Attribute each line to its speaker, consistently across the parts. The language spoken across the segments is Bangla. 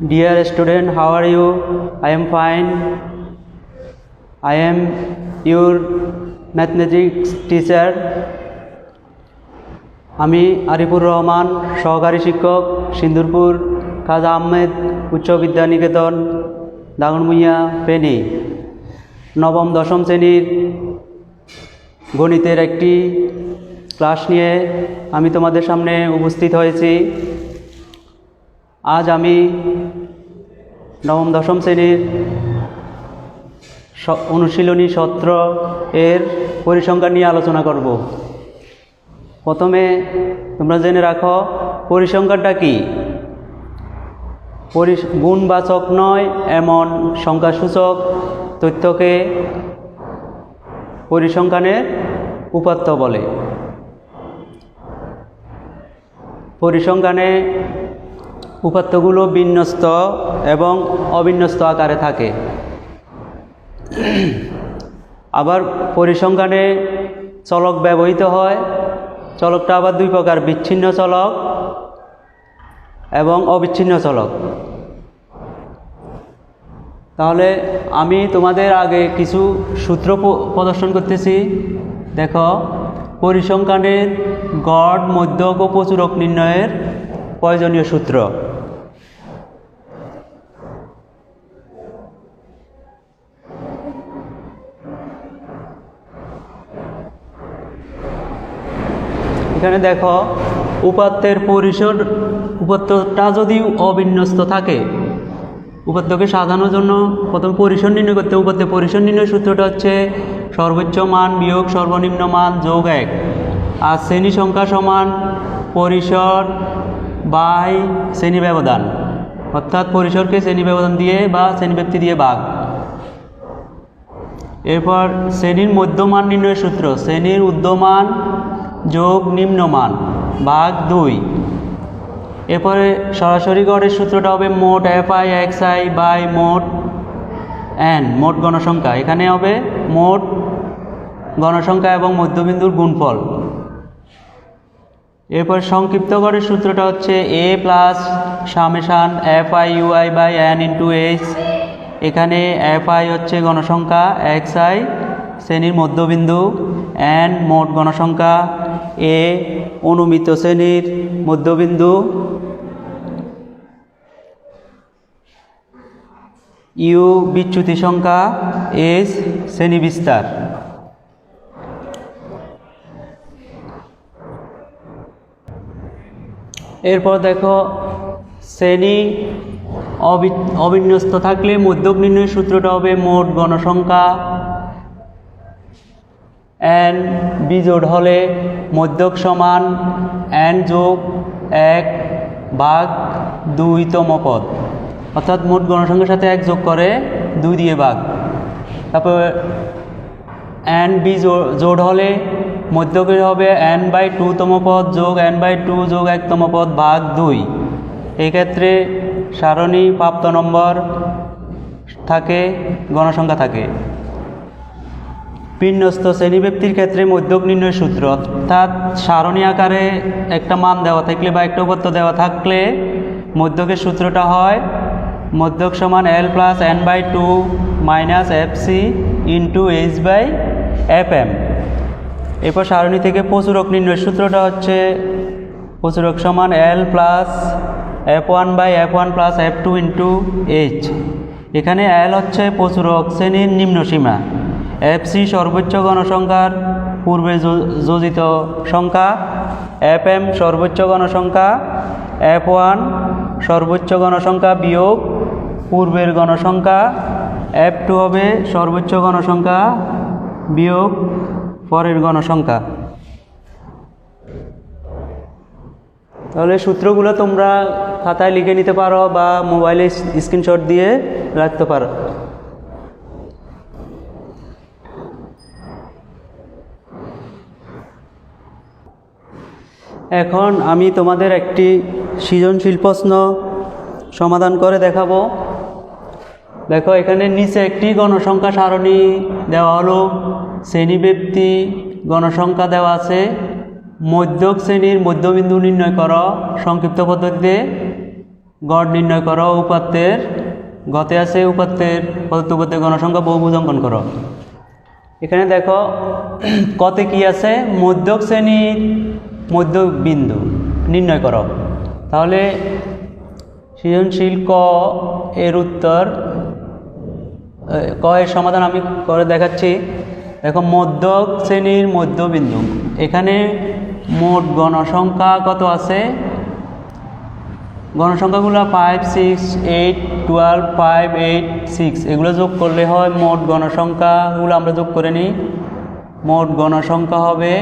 Speaker 1: Dear student, how are you? I am fine. I am your mathematics teacher. আমি আরিফুর রহমান সহকারী শিক্ষক সিন্দুরপুর খাজা আহমেদ উচ্চ বিদ্যা নিকেতন দাগনমুইয়া ফেনী নবম দশম শ্রেণির গণিতের একটি ক্লাস নিয়ে আমি তোমাদের সামনে উপস্থিত হয়েছি আজ আমি নবম, দশম শ্রেণির অনুশীলনী সত্র এর পরিসংখ্যান নিয়ে আলোচনা করব। প্রথমে তোমরা জেনে রাখো, পরিসংখ্যানটা কি? গুণবাচক নয়, এমন সংখ্যাসূচক তথ্যকে পরিসংখ্যানের উপাত্ত বলে। পরিসংখ্যানে উপাত্তগুলো বিন্যস্ত এবং অবিন্যস্ত আকারে থাকে। আবার পরিসংখ্যানে চলক ব্যবহৃত হয়। চলকটা আবার দুই প্রকার, বিচ্ছিন্ন চলক এবং অবিচ্ছিন্ন চলক। তাহলে আমি তোমাদের আগে কিছু সূত্র প্রদর্শন করতেছি। দেখো, পরিসংখ্যানের গড়, মধ্যক ও প্রচুরক নির্ণয়ের প্রয়োজনীয় সূত্র। এখানে দেখো, উপাত্তের পরিসর, উপাত্তটা যদি অবিন্যস্ত থাকে, উপাত্তকে সাজানোর জন্য প্রথম পরিসর নির্ণয় করতে। উপাত্তের পরিসর নির্ণয় সূত্রটা হচ্ছে সর্বোচ্চ মান বিয়োগ সর্বনিম্ন মান যোগ এক। আর শ্রেণি সংখ্যা সমান পরিসর বাই শ্রেণি ব্যবধান। অর্থাৎ পরিসরকে শ্রেণি ব্যবধান দিয়ে বা শ্রেণি ব্যক্তি দিয়ে ভাগ। এরপর শ্রেণির মধ্যমান নির্ণয়ের সূত্র, শ্রেণির ঊর্ধ্বমান যোগ নিম্নমান, ভাগ দুই। এরপরে সরাসরি গড়ের সূত্রটা হবে মোট F I X I by মোট এন মোট গণসংখ্যা এখানে হবে মোট গণসংখ্যা এবং মধ্যবিন্দুর গুণফল। এরপর সংক্ষিপ্ত গড়ের সূত্রটা হচ্ছে A plus summation F I U I by N into H এখানে এফ আই হচ্ছে গণসংখ্যা এক্স আই শ্রেণির মধ্যবিন্দু এন মোট গণসংখ্যা এ অনুমিত শ্রেণির মধ্যবিন্দু ইউ বিচ্যুতি সংখ্যা এস শ্রেণি বিস্তার এরপর দেখো, শ্রেণি অবিন্যস্ত থাকলে মধ্যক নির্ণয়ের সূত্রটা হবে মোট গণসংখ্যা এন বিজোড় হলে মধ্যক সমান এন যোগ এক ভাগ দুইতম পদ। অর্থাৎ মোট গণসংখ্যার সাথে এক যোগ করে দুই দিয়ে ভাগ। তারপর এন বি জোড় হলে মধ্যকের হবে এন বাই টুতম পদ যোগ এন বাই টু যোগ একতম পদ ভাগ দুই। এক্ষেত্রে সারণী প্রাপ্ত নম্বর থাকে, গণসংখ্যা থাকে। বিন্যস্ত শ্রেণীব্যক্তির ক্ষেত্রে মধ্যক নির্ণয় সূত্র, অর্থাৎ সারণী আকারে একটা মান দেওয়া থাকলে বা একটা উপাত্ত দেওয়া থাকলে মধ্যকের সূত্রটা হয় মধ্যক সমান L plus N by two minus F C into H by F M এরপর সারণী থেকে প্রচুরক নির্ণয়ের সূত্রটা হচ্ছে প্রচুরক সমান L plus F one by F one plus F two into H এখানে এল হচ্ছে প্রচুরক শ্রেণির নিম্ন সীমা এফ সি সর্বোচ্চ গণসংখ্যার পূর্বে যোজিত সংখ্যা এফ এম সর্বোচ্চ গণসংখ্যা এফ ওয়ান সর্বোচ্চ গণসংখ্যা বিয়োগ পূর্বের গণসংখ্যা এফ টু হবে সর্বোচ্চ গণসংখ্যা বিয়োগ পরের গণসংখ্যা। তাহলে সূত্রগুলো তোমরা খাতায় লিখে নিতে পারো বা মোবাইলে স্ক্রিনশট দিয়ে রাখতে পারো। এখন আমি তোমাদের একটি সৃজনশীল প্রশ্ন সমাধান করে দেখাবো। দেখো, এখানে নিচে একটি গণসংখ্যা সারণী দেওয়া হলো শ্রেণীব্যক্তি গণসংখ্যা দেওয়া আছে, মধ্যক শ্রেণির মধ্যবিন্দু নির্ণয় করো, সংক্ষিপ্ত পদ্ধতিতে। গড় নির্ণয় করো উপাত্তের গতে আছে উপাত্তের উপাত্তের গণসংখ্যা বহুভুজ অঙ্কন করো। এখানে দেখো কতে কি আছে? মধ্যক শ্রেণির মধ্য বিন্দু নির্ণয় করো। তাহলে সৃজনশীল ক এর উত্তর, ক এর সমাধান আমি করে দেখাচ্ছি। দেখো, মধ্যক শ্রেণির মধ্যবিন্দু। এখানে মোট গণসংখ্যা কত আছে? গণসংখ্যাগুলো five six eight twelve five eight six এগুলো যোগ করলে হয় মোট গণসংখ্যাগুলো আমরা যোগ করে নিই। মোট গণসংখ্যা হবে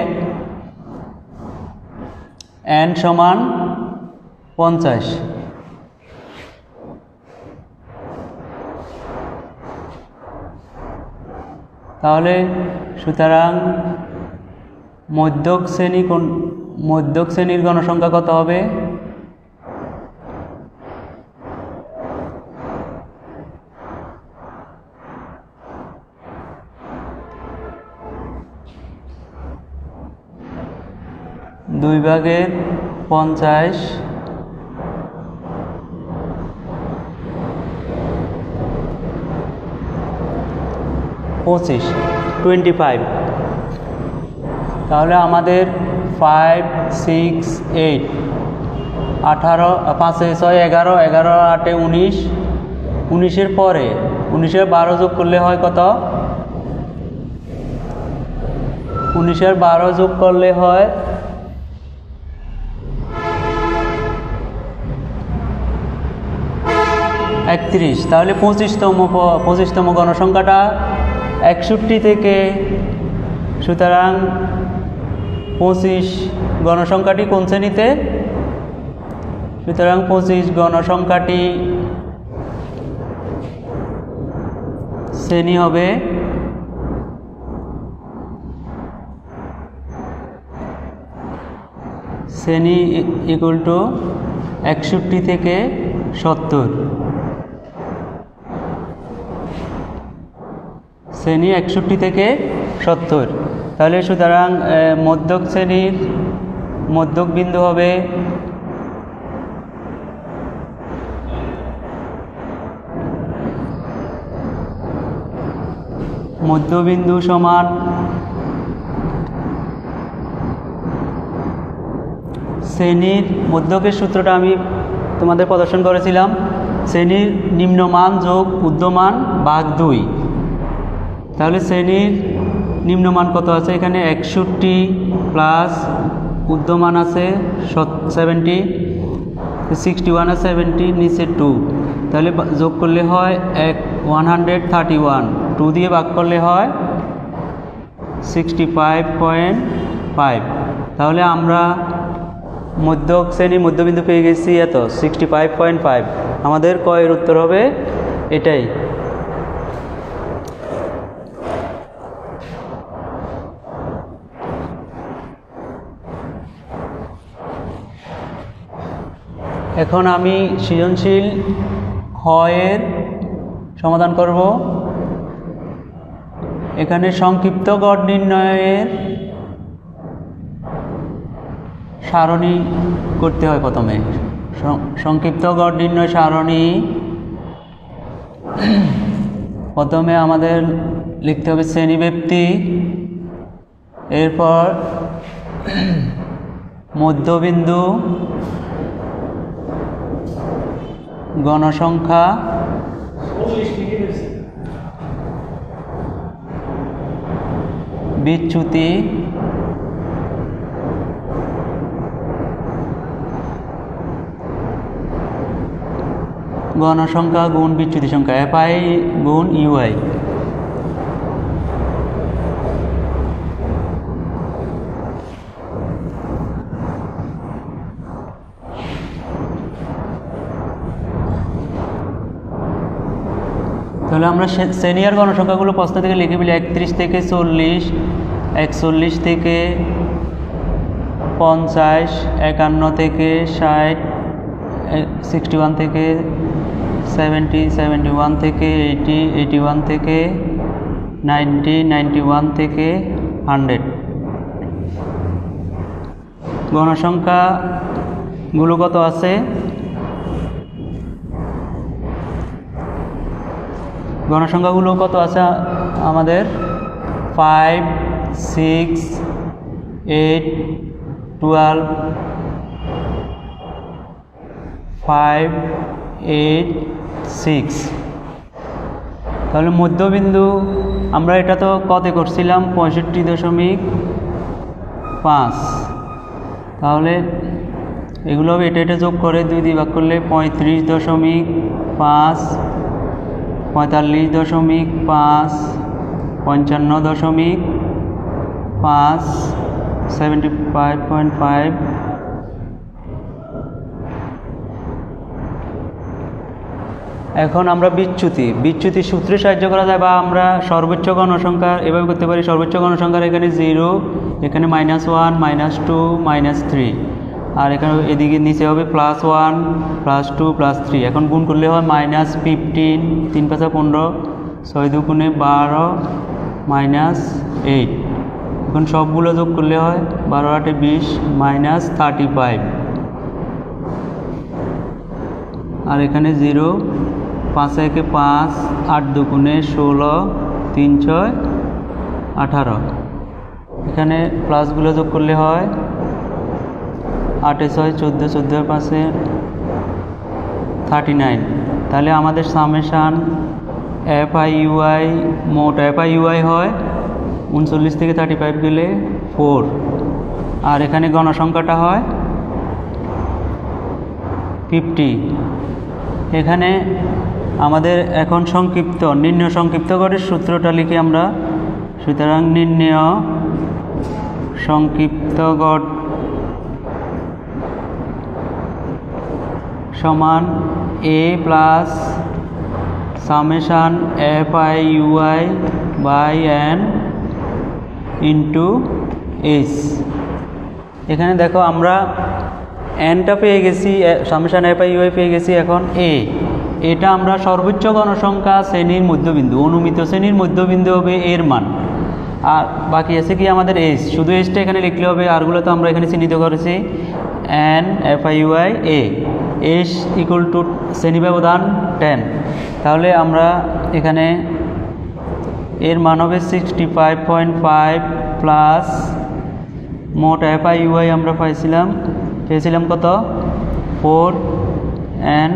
Speaker 1: এন সমান পঞ্চাশ। তাহলে সুতরাং মধ্যক শ্রেণি কোন মধ্যক শ্রেণির গণসংখ্যা কত হবে? দুই ভাগের পঞ্চাশ। পঁচিশ টোয়েন্টি ফাইভ তাহলে আমাদের ফাইভ সিক্স এইট আঠারো, পাঁচে, ছয়, এগারো এগারো, আটে উনিশ। উনিশের পরে, উনিশের বারো যোগ করলে হয় কত? উনিশের বারো যোগ করলে হয় একত্রিশ। তাহলে পঁচিশতম পঁচিশতম গণসংখ্যাটা একষট্টি থেকে সুতরাং পঁচিশ গণসংখ্যাটি কোন শ্রেণীতে? সুতরাং পঁচিশ গণসংখ্যাটি শ্রেণি হবে শ্রেণি ইকুয়াল টু একষট্টি থেকে সত্তর। শ্রেণি একষট্টি থেকে সত্তর। তাহলে সুতরাং মধ্যক শ্রেণির মধ্যক বিন্দু হবে মধ্যবিন্দু সমান শ্রেণির মধ্যকের সূত্রটা আমি তোমাদের প্রদর্শন করেছিলাম। শ্রেণির নিম্নমান যোগ উদ্যমান ভাগ দুই। তাহলে শ্রেণির নিম্নমান কত আছে? এখানে একষট্টি প্লাস উদ্যমান আছে সেভেন্টি সিক্সটি ওয়ান আর সেভেন্টি নিচে টু তাহলে যোগ করলে হয় এক one hundred thirty one two দিয়ে ভাগ করলে হয় সিক্সটি ফাইভ পয়েন্ট ফাইভ তাহলে আমরা মধ্য শ্রেণি মধ্যবিন্দু পেয়ে গেছি এত সিক্সটি ফাইভ পয়েন্ট ফাইভ আমাদের কয়ের উত্তর হবে এটাই। এখন আমি সৃজনশীল ক্ষয়ের সমাধান করব। এখানে সংক্ষিপ্ত গড় নির্ণয়ের সারণী করতে হয় প্রথমে। সংক্ষিপ্ত গড় নির্ণয় সারণী। প্রথমে আমাদের লিখতে হবে শ্রেণীব্যক্তি এরপর মধ্যবিন্দু। গণসংখ্যা বিচ্যুতি গণসংখ্যা গুণ বিচ্ছুতি সংখ্যা এফআই গুণ ইউআই। তাহলে আমরা সিনিয়র গণসংখ্যাগুলো প্রশ্ন থেকে লিখে ফেলি। একত্রিশ থেকে চল্লিশ, একচল্লিশ থেকে পঞ্চাশ, একান্ন থেকে ষাট সিক্সটি ওয়ান থেকে সেভেন্টি সেভেন্টি ওয়ান থেকে এইটি এইটি ওয়ান থেকে নাইনটি নাইনটি ওয়ান থেকে হান্ড্রেড গণসংখ্যাগুলো কত আছে? গণসংখ্যাগুলো কত আছে আমাদের? Five six eight twelve five eight six তাহলে মধ্যবিন্দু, আমরা এটা তো কতে করছিলাম? পঁয়ষট্টি দশমিক পাঁচ। তাহলে এগুলো এটা এটা যোগ করে দুই দিয়ে ভাগ করলে পঁয়ত্রিশ দশমিক পাঁচ পঁয়তাল্লিশ দশমিক পাঁচ, পঞ্চান্ন দশমিক পাঁচ সেভেন্টি ফাইভ পয়েন্ট ফাইভ এখন আমরা বিচ্যুতি। বিচ্যুতি সূত্রে সাহায্য করা যায় বা আমরা সর্বোচ্চ গণসংখ্যা এভাবে করতে পারি। সর্বোচ্চ গণসংখ্যার এখানে জিরো এখানে minus one minus two minus three আর এখানে এদিকে নিচে হবে plus one plus two plus three এখন গুণ করলে হয় মাইনাস ফিফটিন তিন পাঁচা পনেরো, ছয় দুগুণে বারো মাইনাস এইট এখন সবগুলো যোগ করলে হয় বারো আটে বিশ মাইনাস থার্টি ফাইভ আর এখানে জিরো পাঁচ একে পাঁচ, আট দুগুণে ষোলো, তিন ছয়, আঠারো। এখানে প্লাসগুলো যোগ করলে হয় আটে ছয়, চোদ্দ চোদ্দোর পাশে থার্টি নাইন তাহলে আমাদের summation F I U I মোট এফ আই ইউআই হয় উনচল্লিশ থেকে থার্টি ফাইভ গেলে ফোর আর এখানে গণসংখ্যাটা হয় ফিফটি এখানে আমাদের এখন সংক্ষিপ্ত, নির্ণয় সংক্ষিপ্ত করে সূত্রটা লিখে আমরা। সুতরাং নির্ণয় সংক্ষিপ্ত গড় সমান A plus summation F I U I by N into S এখানে দেখো আমরা এনটা পেয়ে গেছি সামেশান এফ আই ইউআই পেয়ে গেছি এখন এ এটা আমরা সর্বোচ্চ গণসংখ্যা শ্রেণির মধ্যবিন্দু, অনুমিত শ্রেণির মধ্যবিন্দু হবে এর মান। আর বাকি আছে কি আমাদের এস শুধু এসটা এখানে লিখলে হবে আরগুলো তো আমরা এখানে চিহ্নিত করেছি। N F I U I A S equal to শ্রেণি ব্যবধান টেন। তাহলে আমরা এখানে এর মান হবে sixty five point five plus মোট এফ আই ইউআই আমরা পাইছিলাম, পেয়েছিলাম কত? Four and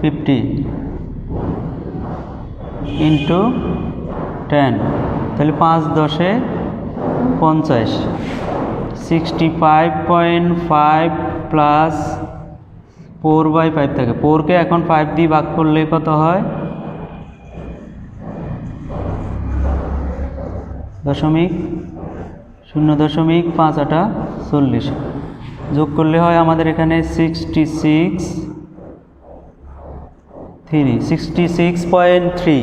Speaker 1: fifty into ten তাহলে পাঁচ দশে পঞ্চাশ। Sixty five point five plus four by five থাকে। ফোরকে এখন ফাইভ দিয়ে ভাগ করলে কত হয়? দশমিক শূন্য দশমিক পাঁচ আটা চল্লিশ। যোগ করলে হয় আমাদের এখানে sixty six three sixty six point three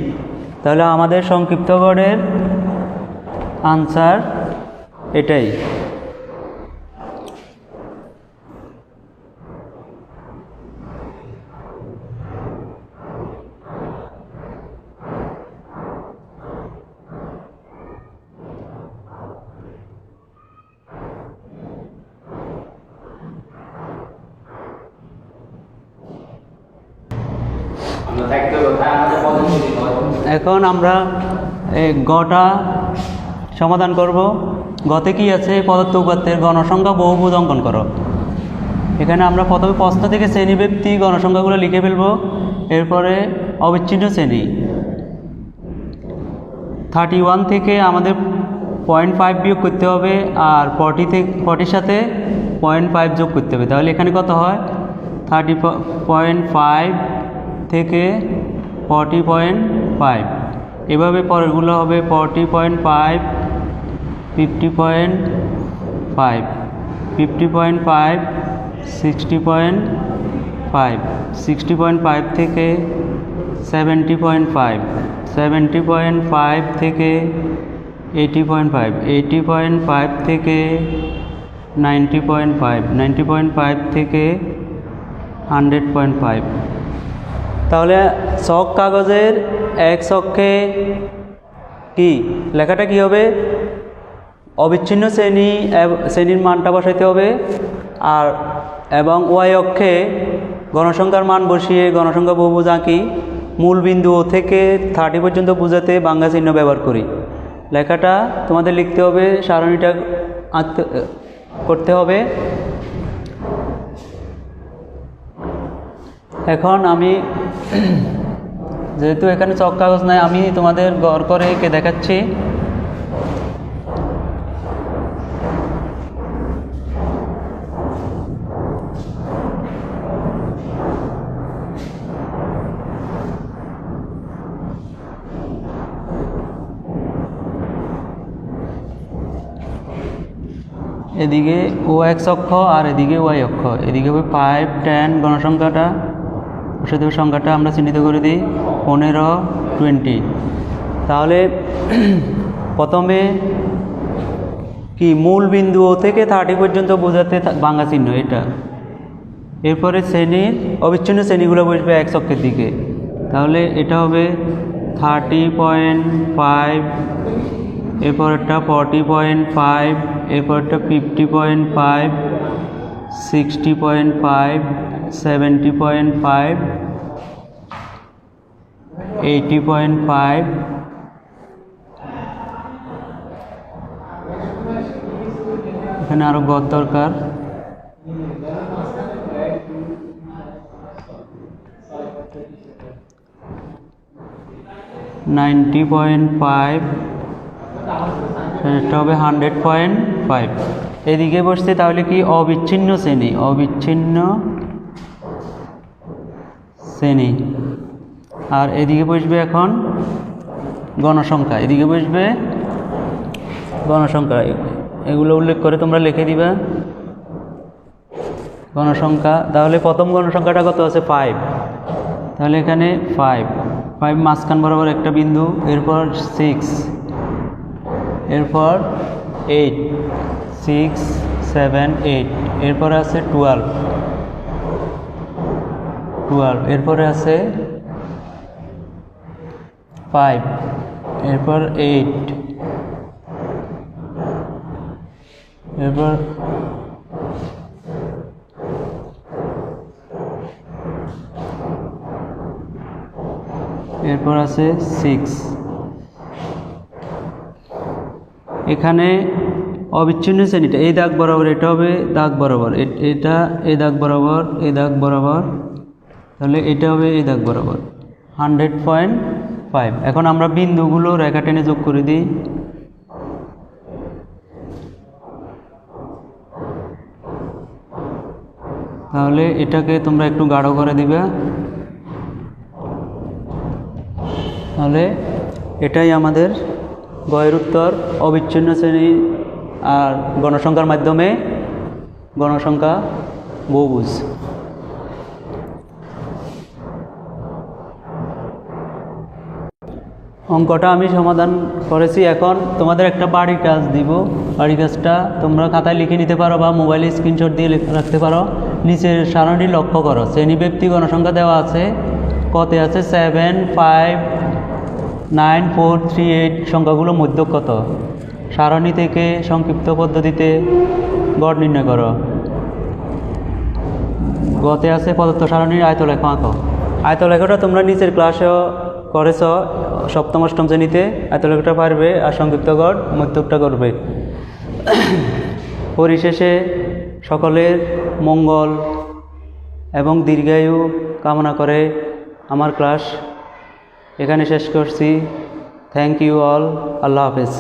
Speaker 1: তাহলে আমাদের সংক্ষিপ্ত গড়ের আনসার এটাই। এখন আমরা গটা সমাধান করব। গতে কি আছে? পদার্থ উপাত্তের গণসংখ্যা বহুভুজ অঙ্কন করো। এখানে আমরা প্রথমে প্রশ্ন থেকে শ্রেণীব্যক্তি গণসংখ্যাগুলো লিখে ফেলব। এরপরে অবিচ্ছিন্ন শ্রেণি। থার্টি ওয়ান থেকে আমাদের পয়েন্ট ফাইভ বিয়োগ করতে হবে আর ফর্টি থেকে ফর্টির সাথে পয়েন্ট ফাইভ যোগ করতে হবে। তাহলে এখানে কত হয়? থার্টি পয়েন্ট ফাইভ থেকে ফর্টি পয়েন্ট ফাইভ এভাবে পরেরগুলো হবে forty point five fifty point five fifty point five sixty point five sixty point five থেকে seventy point five seventy point five থেকে eighty point five eighty point five থেকে ninety point five ninety point five থেকে হান্ড্রেড পয়েন্ট ফাইভ তাহলে শখ কাগজের এক শখে কি? লেখাটা কি হবে? অবিচ্ছিন্ন শ্রেণি শ্রেণির মানটা বসাইতে হবে। আর, এবং ওয়াই অক্ষে গণসংখ্যার মান বসিয়ে গণসংখ্যা বহুভুজ আঁকি মূল বিন্দু থেকে থার্টি পর্যন্ত বোঝাতে বাংলা চিহ্ন ব্যবহার করি। লেখাটা তোমাদের লিখতে হবে, সারণীটা আঁকতে, করতে হবে। এখন আমি, যেহেতু এখানে চক কাগজ নাই, আমি তোমাদের গড় করে এঁকে দেখাচ্ছি। এদিকে ও এক্স অক্ষ আর এদিকে ওয়াই অক্ষ। এদিকে হবে ফাইভ টেন গণসংখ্যাটা। সাথে সংখ্যাটা আমরা চিহ্নিত করে দিই পনেরো টোয়েন্টি তাহলে প্রথমে কি মূল বিন্দু থেকে থার্টি পর্যন্ত বোঝাতে বাংলা চিহ্ন এটা। এরপরে শ্রেণির, অবিচ্ছিন্ন শ্রেণীগুলো বসবে এক অক্ষের দিকে। তাহলে এটা হবে থার্টি পয়েন্ট ফাইভ এরপরটা ফর্টি পয়েন্ট ফাইভ এরপরটা fifty point five sixty point five seventy point five eighty point five এখানে আরও গদ দরকার। নাইনটি পয়েন্ট ফাইভ সেটা হবে হান্ড্রেড পয়েন্ট ফাইভ এদিকে বসছে তাহলে কি অবিচ্ছিন্ন শ্রেণি? অবিচ্ছিন্ন শ্রেণি। আর এদিকে বসবে এখন গণসংখ্যা। এদিকে বসবে গণসংখ্যা। এগুলো উল্লেখ করে তোমরা লিখে দিবা। গণসংখ্যা। তাহলে প্রথম গণসংখ্যাটা কত আছে? ফাইভ তাহলে এখানে ফাইভ ফাইভ মাঝখান বরাবর একটা বিন্দু, এরপর সিক্স এরপর এইট সিক্স সেভেন এইট এরপর আছে টুয়েলভ টুয়েলভ এরপরে আছে ফাইভ এরপর এইট এরপর এরপর আছে সিক্স এখানে অবিচ্ছিন্ন শ্রেণীটা, এই দাগ বরাবর এটা হবে দাগ বরাবর এটা এই দাগ বরাবর, এই দাগ বরাবর তাহলে এটা হবে এই দাগ বরাবর। হান্ড্রেড পয়েন্ট ফাইভ এখন আমরা বিন্দুগুলো রেখা টেনে যোগ করে দিই। তাহলে এটাকে তোমরা একটু গাঢ় করে দিবে। তাহলে এটাই আমাদের গয়ের উত্তর। অবিচ্ছিন্ন শ্রেণি আর গণসংখ্যার মাধ্যমে গণসংখ্যা বহুভুজ। অঙ্কটা আমি সমাধান করেছি। এখন তোমাদের একটা বাড়ির কাজ দিব। বাড়ির কাজটা তোমরা খাতায় লিখে নিতে পারো বা মোবাইলে স্ক্রিনশট দিয়ে রাখতে পারো। নিচের সারণী লক্ষ্য করো। শ্রেণি ব্যক্তি গণসংখ্যা দেওয়া আছে। কতে আছে seven five nine four three eight সংখ্যাগুলো মধ্য কত? সারণী থেকে সংক্ষিপ্ত পদ্ধতিতে গড় নির্ণয় করো। গতে আছে পদার্থ সারণীর আয়তলেখ আঁকো। আয়তলেখটা তোমরা নিচের ক্লাসেও করেছ। সপ্তম অষ্টম শ্রেণীতে এত লোকটা পারবে আর সংক্ষিপ্ত গড় মধ্যকটা করবে। পরিশেষে সকলের মঙ্গল এবং দীর্ঘায়ু কামনা করে আমার ক্লাস এখানে শেষ করছি। থ্যাংক ইউ অল আল্লাহ হাফেজ।